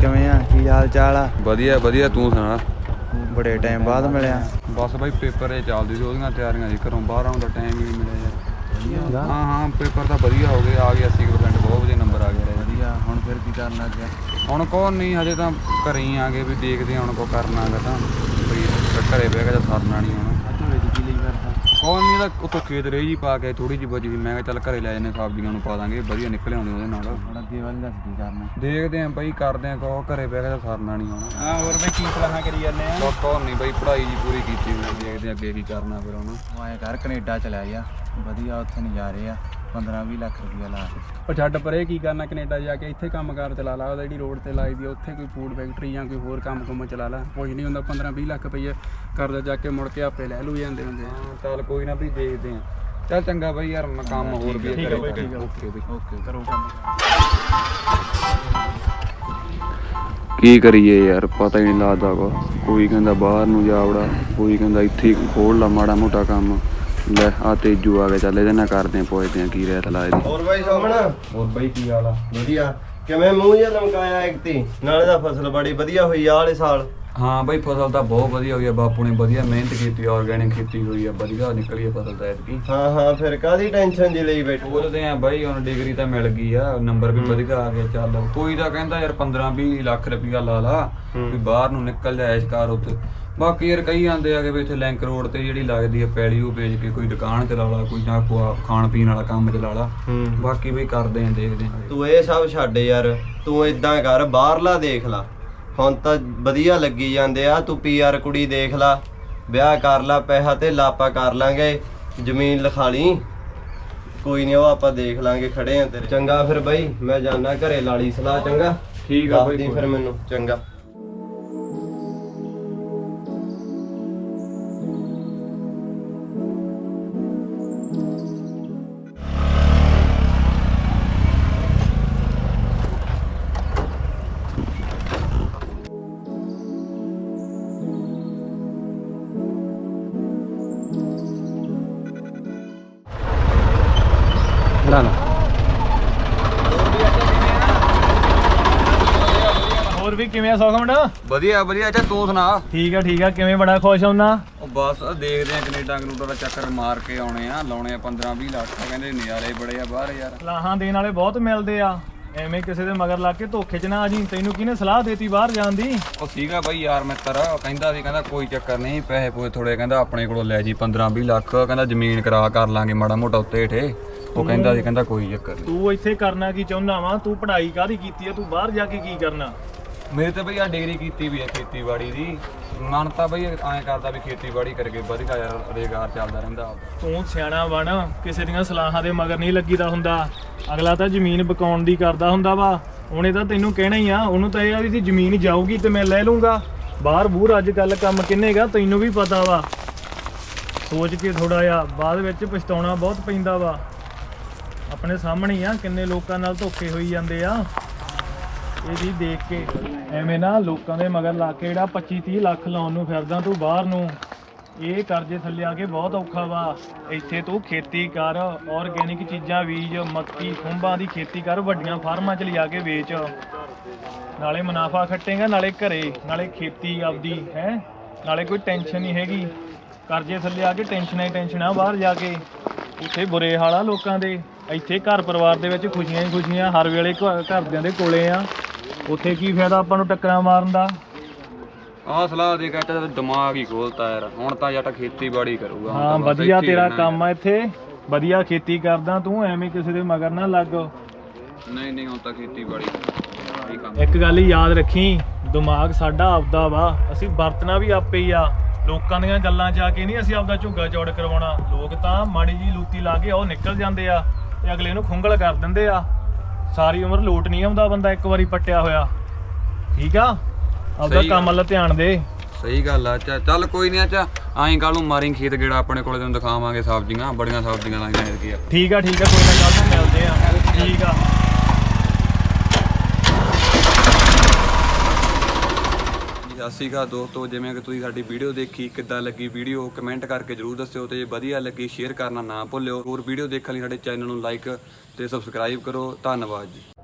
ਕਿਵੇਂ ਆ? ਕੀ ਹਾਲ ਚਾਲ ਆ? ਵਧੀਆ ਵਧੀਆ ਤੂੰ ਸੁਣਾ? ਬੜੇ ਟਾਈਮ ਬਾਅਦ ਮਿਲਿਆ। ਬਸ ਬਾਈ ਪੇਪਰ ਇਹ ਚੱਲਦੀ ਸੀ ਉਹਦੀਆਂ ਤਿਆਰੀਆਂ ਸੀ ਘਰੋਂ ਬਾਹਰ ਆਉਣ ਦਾ ਟਾਈਮ ਹੀ ਨਹੀਂ ਮਿਲਿਆ ਯਾਰ। ਹਾਂ ਹਾਂ ਪੇਪਰ ਤਾਂ ਵਧੀਆ ਹੋ ਗਏ ਆ ਗਏ 80% ਬਹੁਤ ਵਧੀਆ ਨੰਬਰ ਆ ਗਏ ਰਹੇ ਵਧੀਆ ਹੁਣ ਫਿਰ ਕੀ ਕਰਨ ਲੱਗ? ਗਿਆ ਹੁਣ ਕੋਣ ਨਹੀਂ ਹਜੇ ਤਾਂ ਘਰੇ ਹੀ ਆ ਗਏ ਵੀ ਦੇਖਦੇ ਹਾਂ ਹੁਣ ਕੋ ਕਰਨਾ ਹੈਗਾ ਤਾਂ। ਬਈ ਘਰੇ ਬਹਿ ਕੇ ਤਾਂ ਸਰਨਾ ਨਹੀਂ ਹੁਣ ਆ ਝੋਲੇ ਚ ਕੀ ਲਈ ਫਿਰਦਾ ਕੌਣ ਨਹੀਂ ਦਾ ਉਤੋਂ ਖੇਤ ਰਹੀ ਜੀ ਪਾ ਕੇ ਥੋੜੀ ਜਿਹੀ ਬਚੀ ਮੈਂ ਕਿਹਾ ਚੱਲ ਘਰੇ ਲੈ ਜੰਨੇ ਸਬਜ਼ੀਆਂ ਨੂੰ ਪਾ ਦਾਂਗੇ। ਵਧੀਆ ਨਿਕਲ ਆਉਂਦੇ ਉਹਦੇ ਨਾਲ। ਦੱਸ ਕੀ ਕਰਨਾ। ਦੇਖਦੇ ਆਂ ਬਈ ਕਰਦੇ ਆਂ ਕੋ ਘਰੇ ਬਹਿ ਕੇ ਤਾਂ ਸਰਨਾ ਨਹੀਂ ਹੁਣ ਹਾਂ ਹੋਰ ਮੈਂ ਕੀ ਪਲਾਹਾਂ ਕਰੀ ਜਾਂਦੇ ਆ? ਬਸ ਕੌਣ ਨਹੀਂ ਬਈ ਪੜ੍ਹਾਈ ਜੀ ਪੂਰੀ ਕੀਤੀ ਹੋਈ ਹੈ, ਦੇਖਦੇ ਅੱਗੇ ਕੀ ਕਰਨਾ ਫਿਰ ਹੁਣ। ਮੈਂ ਘਰ ਕੈਨੇਡਾ ਚਲਾ ਜਾ। ਵਧੀਆ ਉੱਥੇ ਨਜ਼ਾਰੇ ਆ। 15 20 ਲੱਖ ਰੁਪਇਆ ਲਾ ਕੇ। ਉਹ ਛੱਡ ਪਰੇ ਕੀ ਕਰਨਾ ਕੈਨੇਡਾ ਜਾ ਕੇ ਇੱਥੇ ਕੰਮਕਾਰ ਚਲਾ ਲਾ ਉਹਦਾ ਜਿਹੜੀ ਰੋਡ ਤੇ ਲਾਈ ਦੀ ਆ, ਉੱਥੇ ਕੋਈ ਫੂਡ ਫੈਕਟਰੀ ਜਾਂ ਕੋਈ ਹੋਰ ਕੰਮ ਕੁੰਮ ਚਲਾ ਲਾ। ਕੁਝ ਨਹੀਂ ਹੁੰਦਾ 15 20 ਲੱਖ ਰੁਪਏ ਕਰਜ਼ਾ ਜਾ ਕੇ ਮੁੜ ਕੇ ਆਪੇ ਲੈ ਲੂ ਜਾਂਦੇ ਹੁੰਦੇ ਆ। ਹਾਂ, ਚੱਲ ਕੋਈ ਨਾ ਵੀ ਦੇਖਦੇ ਆਂ। ਚੱਲ ਚੰਗਾ ਬਈ ਯਾਰ ਮੈਂ ਕੰਮ ਹੋਰ ਵੀ ਠੀਕ ਹੈ ਬਈ, ਠੀਕ ਹੈ। ਓਕੇ ਬਈ। ਓਕੇ। ਕਰੋ ਕੰਮ। ਕੀ ਕਰੀਏ ਯਾਰ ਪਤਾ ਹੀ ਨਹੀਂ ਲੱਗਦਾ ਕੋ ਕੋਈ ਕਹਿੰਦਾ ਬਾਹਰ ਨੂੰ ਜਾ ਵੜਾ ਕੋਈ ਕਹਿੰਦਾ ਇੱਥੇ ਹੀ ਖੋਲ ਲਾ ਮਾੜਾ ਮੋਟਾ ਕੰਮ। ਲੈ ਆ ਤੇਜੂ ਆ ਗਿਆ ਚੱਲ ਇਹਦੇ ਨਾਲ ਕਰਦੇ ਆਂ ਪੁੱਛਦੇ ਆਂ ਕੀ ਰਹਿਤ ਲਾ ਇਹਦੀ। ਹੋਰ ਬਾਈ ਸੋਮਣ ਹੋਰ ਬਈ ਕੀ ਹਾਲ ਆ? ਵਧੀਆ। ਕਿਵੇਂ ਮੂੰਹ ਜਿਹਾ ਲਮਕਾਇਆ ਇੱਕ ਤੀ? ਨਾਲੇ ਦਾ ਫਸਲ ਬੜੀ ਵਧੀਆ ਹੋਈ ਆ ਵਾਲੇ ਸਾਲ। ਹਾਂ ਬਈ ਫਸਲ ਤਾਂ ਬਹੁਤ ਵਧੀਆ ਹੋਈ ਆ ਬਾਪੂ ਨੇ ਵਧੀਆ ਮਿਹਨਤ ਕੀਤੀ ਆਰਗੈਨਿਕ ਖੇਤੀ ਹੋਈ ਆ ਵਧੀਆ ਨਿਕਲੀ ਆ ਫਸਲ ਤਾਂ ਐਤਕੀ। ਹਾਂ ਹਾਂ ਫਿਰ ਕਾਦੀ ਟੈਨਸ਼ਨ ਜੀ ਲਈ ਬੈਠੋ? ਉਹਦੇ ਆ ਬਾਈ ਹੁਣ ਡਿਗਰੀ ਤਾਂ ਮਿਲ ਗਈ ਆ ਨੰਬਰ ਵੀ ਵਧੀਆ ਆ ਗਿਆ ਚੱਲ। ਕੋਈ ਤਾਂ ਕਹਿੰਦਾ ਯਾਰ 15 20 ਲੱਖ ਰੁਪਇਆ ਲਾ ਲਾ ਵੀ ਬਾਹਰ ਨੂੰ ਨਿਕਲ ਜਾ ਐਸ਼ ਕਰ ਉੱਥੇ ਬਾਕੀ ਯਾਰ ਕਈ ਆਂਦੇ ਆ ਕਿ ਵੀ ਇੱਥੇ ਲਿੰਕ ਰੋਡ ਤੇ ਜਿਹੜੀ ਲੱਗਦੀ ਆ ਪੈਲੀ ਉਹ ਵੇਚ ਕੇ ਕੋਈ ਦੁਕਾਨ ਚਲਾ ਲਾ ਕੋਈ ਜਾਂ ਕੋਈ ਖਾਣ ਪੀਣ ਵਾਲਾ ਕੰਮ ਚਲਾ ਲਾ ਬਾਕੀ ਬਈ ਕਰਦੇ ਆਂ ਦੇਖਦੇ ਆਂ। ਤੂੰ ਇਹ ਸਭ ਛੱਡ ਯਾਰ ਤੂੰ ਇਦਾਂ ਕਰ ਬਾਹਰਲਾ ਦੇਖ ਲਾ। ਹੁਣ ਤਾਂ ਵਧੀਆ ਲੱਗੀ ਜਾਂਦੇ ਆ ਤੂੰ ਪੀਆਰ ਕੁੜੀ ਦੇਖ ਲਾ। ਵਿਆਹ ਕਰ ਲਾ ਪੈਸਾ ਤੇ ਲਾਪਾ ਕਰ ਲਾਂਗੇ ਜ਼ਮੀਨ ਲਿਖਾ ਲਈ। ਕੋਈ ਨਹੀਂ ਉਹ ਆਪਾਂ ਦੇਖ ਲਾਂਗੇ ਖੜੇ ਆ ਤੇਰੇ। ਚੰਗਾ ਫਿਰ ਬਾਈ ਮੈਂ ਜਾਣਾ ਘਰੇ ਲਾਲੀ ਸਲਾਹ ਚੰਗਾ? ਠੀਕ ਆ ਬਾਈ, ਫਿਰ ਮੈਨੂੰ ਚੰਗਾ। ਲਾ ਲਾ ਹੋਰ ਵੀ ਕਿਵੇਂ ਆ ਸੁਖਮਣ? ਵਧੀਆ ਵਧੀਆ। ਅੱਛਾ ਤੂੰ ਸੁਣਾ? ਠੀਕ ਆ ਠੀਕ ਆ। ਕਿਵੇਂ ਬੜਾ ਖੁਸ਼ ਹੁੰਨਾ? ਉਹ ਬਸ ਆਹ ਦੇਖਦੇ ਆ ਕੈਨੇਡਾ ਕਨੂਡਾ ਦਾ ਚੱਕਰ ਮਾਰ ਕੇ ਆਉਣੇ ਆ। ਲਾਉਣੇ ਆ 15 20 ਲੱਖ ਕਹਿੰਦੇ ਨਜ਼ਾਰੇ ਬੜੇ ਆ ਬਾਹਰ ਯਾਰ। ਲਾਹਾਂ ਦੇਣ ਵਾਲੇ ਬਹੁਤ ਮਿਲਦੇ ਆ। ਐਵੇਂ ਕਿਸੇ ਦੇ ਮਗਰ ਲੱਗ ਕੇ ਧੋਖੇ 'ਚ ਨਾ ਆ ਜੀ ਤੈਨੂੰ ਕਿਹਨੇ ਸਲਾਹ ਦੇਤੀ ਬਾਹਰ ਜਾਣ ਦੀ? ਉਹ ਸੀਗਾ ਬਈ ਯਾਰ ਮਿੱਤਰ। ਉਹ ਕਹਿੰਦਾ ਸੀ ਕਹਿੰਦਾ ਕੋਈ ਚੱਕਰ ਨਹੀਂ ਪੈਸੇ ਪੂਏ ਥੋੜੇ ਕਹਿੰਦਾ ਆਪਣੇ ਕੋਲੋਂ ਲੈ ਜੀ 15 20 ਲੱਖ। ਕਹਿੰਦਾ ਜ਼ਮੀਨ ਕਰਾ ਕਰ ਲਾਂਗੇ ਮਾੜਾ ਮੋਟਾ ਉੱਤੇ ਹੇਠੇ। ਉਹ ਕਹਿੰਦਾ ਸੀ ਕਹਿੰਦਾ ਕੋਈ ਚੱਕਰ ਨਹੀਂ। ਤੂੰ ਇੱਥੇ ਕਰਨਾ ਕੀ ਚਾਹੁੰਦਾ ਵਾ? ਤੂੰ ਪੜ੍ਹਾਈ ਕਾਹਦੀ ਕੀਤੀ ਆ? ਤੂੰ ਬਾਹਰ ਜਾ ਕੇ ਕੀ ਕਰਨਾ? ਮੇਰੇ ਤੇ ਬਈ ਆ ਡਿਗਰੀ ਕੀਤੀ ਵੀ ਹੈ ਖੇਤੀਬਾੜੀ ਦੀ। ਮਨ ਤਾਂ ਬਈ ਐਂ ਕਰਦਾ ਵੀ ਖੇਤੀਬਾੜੀ ਕਰਕੇ ਵਧੀਆ ਯਾਰ ਰੇਗਾਰ ਚੱਲਦਾ ਰਹਿੰਦਾ। ਤੂੰ ਸਿਆਣਾ ਬਣ ਕਿਸੇ ਦੀਆਂ ਸਲਾਹਾਂ ਦੇ ਮਗਰ ਨਹੀਂ ਲੱਗੀਦਾ ਹੁੰਦਾ। ਅਗਲਾ ਤਾਂ ਜ਼ਮੀਨ ਬਕਾਉਣ ਦੀ ਕਰਦਾ ਹੁੰਦਾ ਵਾ। ਉਹਨੇ ਤਾਂ ਤੈਨੂੰ ਕਹਿਣਾ ਹੀ ਆ ਉਹਨੂੰ ਤਾਂ ਇਹ ਆ ਵੀ ਦੀ ਜ਼ਮੀਨ ਜਾਊਗੀ ਤੇ ਮੈਂ ਲੈ ਲੂੰਗਾ। ਬਾਹਰ ਬੂਰ ਅੱਜ ਕੱਲ ਕੰਮ ਕਿੰਨੇਗਾ ਤੈਨੂੰ ਵੀ ਪਤਾ ਵਾ। ਸੋਚ ਕੇ ਥੋੜਾ ਜਿਹਾ ਬਾਅਦ ਵਿੱਚ ਪਛਤਾਉਣਾ ਬਹੁਤ ਪੈਂਦਾ ਵਾ। ਆਪਣੇ ਸਾਹਮਣੇ ਹੀ ਆ, ਕਿੰਨੇ ਲੋਕਾਂ ਨਾਲ ਧੋਖੇ ਹੋਈ ਜਾਂਦੇ ਆ। ਇਹ ਵੀ ਦੇਖ ਕੇ ਐਵੇਂ ਨਾ ਲੋਕਾਂ ਦੇ ਮਗਰ ਲਾ ਕੇ ਜਿਹੜਾ 25 30 ਲੱਖ ਲਾਉਣ ਨੂੰ ਫਿਰਦਾ ਤੂੰ ਬਾਹਰ ਨੂੰ, ਇਹ ਕਰਜ਼ੇ ਥੱਲੇ ਆ ਕੇ ਬਹੁਤ ਔਖਾ ਵਾ। ਇੱਥੇ ਤੂੰ ਖੇਤੀ ਕਰ ਆਰਗੈਨਿਕ ਚੀਜ਼ਾਂ ਬੀਜ, ਮੱਕੀ, ਖੁੰਬਾਂ ਦੀ ਖੇਤੀ ਕਰ, ਵੱਡੀਆਂ ਫਾਰਮਾਂ 'ਚ ਲਿਆ ਕੇ ਵੇਚ। ਨਾਲੇ ਮੁਨਾਫਾ ਖੱਟੇਗਾ, ਨਾਲੇ ਘਰੇ, ਨਾਲੇ ਖੇਤੀ ਆਪਦੀ, ਹੈ? ਨਾਲੇ ਕੋਈ ਟੈਨਸ਼ਨ ਨਹੀਂ ਹੈਗੀ। ਕਰਜ਼ੇ ਥੱਲੇ ਆ ਕੇ ਟੈਨਸ਼ਨਾਂ ਹੀ ਟੈਨਸ਼ਨਾਂ ਬਾਹਰ ਜਾ ਕੇ। ਉੱਥੇ ਬੁਰੇ ਹਾਲ ਆ ਲੋਕਾਂ ਦੇ। ਇੱਥੇ ਘਰ ਪਰਿਵਾਰ ਦੇ ਵਿੱਚ ਖੁਸ਼ੀਆਂ ਹੀ ਖੁਸ਼ੀਆਂ ਹਰ ਵੇਲੇ ਘ- ਘਰਦਿਆਂ ਦੇ ਕੋਲੇ ਆ। ਉੱਥੇ ਕੀ ਫਾਇਦਾ ਆਪਾਂ ਨੂੰ ਟੱਕਰਾਂ ਮਾਰਨ ਦਾ? ਆਹ ਸਲਾਹ ਦੇ ਕੇ ਤਾਂ ਦਿਮਾਗ ਹੀ ਖੋਲਤਾ ਯਾਰ। ਹੁਣ ਤਾਂ ਜੱਟ ਖੇਤੀਬਾੜੀ ਕਰੂਗਾ ਹੁਣ ਹਾਂ ਤਾਂ ਬਸ ਵਧੀਆ ਇੱਥੇ ਹੀ ਤੇਰਾ ਰਹਿਣਾ। ਕੰਮ ਆ ਇੱਥੇ। ਵਧੀਆ ਖੇਤੀ ਕਰਦਾ ਤੂੰ ਐਵੇਂ ਕਿਸੇ ਦੇ ਮਗਰ ਨਾ ਲੱਗ। ਨਹੀਂ ਨਹੀਂ ਹੁਣ ਤਾਂ ਖੇਤੀਬਾੜੀ ਕੰਮ ਇੱਕ ਗੱਲ ਯਾਦ ਰੱਖੀ ਦਿਮਾਗ ਸਾਡਾ ਆਪਦਾ ਵਾ। ਅਸੀਂ ਵਰਤਣਾ ਵੀ ਆਪੇ ਹੀ ਆ। ਲੋਕਾਂ ਦੀਆਂ ਗੱਲਾਂ ਜਾ ਕੇ ਨਹੀਂ ਅਸੀਂ ਆਪਦਾ ਝੁੱਗਾ ਚੌੜ ਕਰਵਾਉਣਾ। ਲੋਕ ਤਾਂ ਮਾੜੀ ਜੀ ਲੂਤੀ ਲਾ ਕੇ ਉਹ ਨਿਕਲ ਜਾਂਦੇ ਆ। ਤੇ ਅਗਲੇ ਨੂੰ ਖੁੰਗਲ ਕਰ ਦਿੰਦੇ ਆ। ਸਾਰੀ ਉਮਰ ਲੋਟ ਨਹੀਂ ਆਉਂਦਾ ਬੰਦਾ ਇੱਕ ਵਾਰੀ ਪੱਟਿਆ ਹੋਇਆ। ਠੀਕ ਆ? ਆਪਦਾ ਕੰਮ ਵੱਲ ਧਿਆਨ ਦੇ। ਸਹੀ ਗੱਲ ਆ ਚਾ ਚੱਲ ਕੋਈ ਨਹੀਂ ਅੱਛਾ ਆਈ ਕੱਲ ਨੂੰ ਮਾਰੀ ਖੇਤ ਗੇੜਾ ਆਪਣੇ ਕੋਲੇ ਤੈਨੂੰ ਦਿਖਾਵਾਂਗੇ ਸਬਜ਼ੀਆਂ ਬੜੀਆਂ ਸਬਜ਼ੀਆਂ ਲਾਈਆਂ ਐਤਕੀ ਆ। ਠੀਕ ਆ ਠੀਕ ਆ ਕੋਈ ਨਾ ਕੱਲ ਨੂੰ ਮਿਲਦੇ ਆ। ਠੀਕ ਆ। ਸਤਿ ਸ਼੍ਰੀ ਅਕਾਲ ਦੋਸਤੋ, ਜਿਵੇਂ ਕਿ ਤੁਸੀਂ ਸਾਡੀ ਵੀਡੀਓ ਦੇਖੀ, ਕਿੱਦਾਂ ਲੱਗੀ ਵੀਡੀਓ ਕਮੈਂਟ ਕਰਕੇ ਜਰੂਰ ਦੱਸਿਓ ਤੇ ਜੇ ਵਧੀਆ ਲੱਗੀ ਸ਼ੇਅਰ ਕਰਨਾ ਨਾ ਭੁੱਲਿਓ। ਹੋਰ ਵੀਡੀਓ ਦੇਖਣ ਲਈ ਸਾਡੇ ਚੈਨਲ ਨੂੰ ਲਾਈਕ ਤੇ ਸਬਸਕ੍ਰਾਈਬ ਕਰੋ। ਧੰਨਵਾਦ ਜੀ।